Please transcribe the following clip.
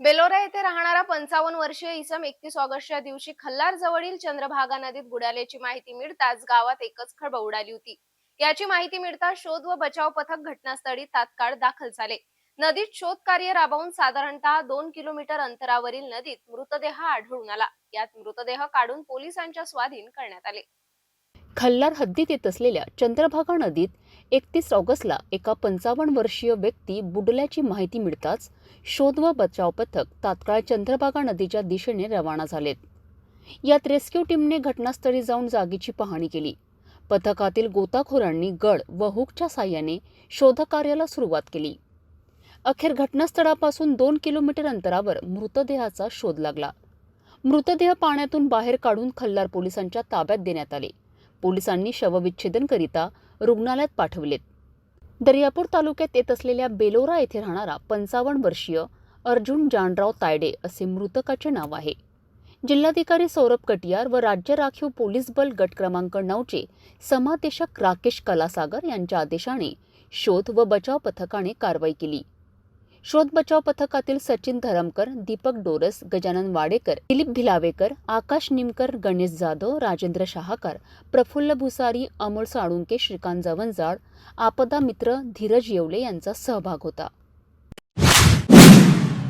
बेलोरा येथे राहणारा पंचावन्न वर्षीय इसम एकतीस ऑगस्टच्या दिवशी खल्लार जवळील चंद्रभागा नदीत बुडाल्याची माहिती मिळताच गावात एकच खळबळ उडाली होती. याची माहिती मिळताच शोध व बचाव पथक घटनास्थळी तात्काळ दाखल झाले. नदीत शोध कार्य राबवून साधारणतः दोन किलोमीटर अंतरावरील नदीत मृतदेह आढळून आला. यात मृतदेह काढून पोलिसांच्या स्वाधीन करण्यात आले. खल्लार हद्दीत येत असलेल्या चंद्रभागा नदीत एकतीस ऑगस्टला एका पंचावन्न वर्षीय व्यक्ती बुडल्याची माहिती मिळताच शोध व बचाव पथक तात्काळ चंद्रभागा नदीच्या दिशेने रवाना झालेत. यात रेस्क्यू टीमने घटनास्थळी जाऊन जागेची पाहणी केली. पथकातील गोताखोरांनी गड व हुकच्या साह्याने शोधकार्याला सुरुवात केली. अखेर घटनास्थळापासून दोन किलोमीटर अंतरावर मृतदेहाचा शोध लागला. मृतदेह पाण्यातून बाहेर काढून खल्लार पोलिसांच्या ताब्यात देण्यात आले. पोलिसांनी शवविच्छेदनकरिता रुग्णालयात पाठवलेत. दर्यापूर तालुक्यात येत असलेल्या बेलोरा येथे राहणारा पंचावन्न वर्षीय अर्जुन जानराव तायडे असे मृतकाचे नाव आहे. जिल्हाधिकारी सौरभ कटियार व राज्य राखीव पोलीस बल गट क्रमांक नऊचे समादेशक राकेश कलासागर यांच्या आदेशाने शोध व बचाव पथकाने कारवाई केली. शोध बचाव पथकातील सचिन धरमकर दीपक डोरस गजानन वाडेकर दिलीप भिलावेकर आकाश निमकर गणेश जाधव राजेंद्र शहाकार प्रफुल्ल भुसारी अमोल साळुंके श्रीकांत जवंजाळ आपदा मित्र धीरज येवले यांचा सहभाग होता.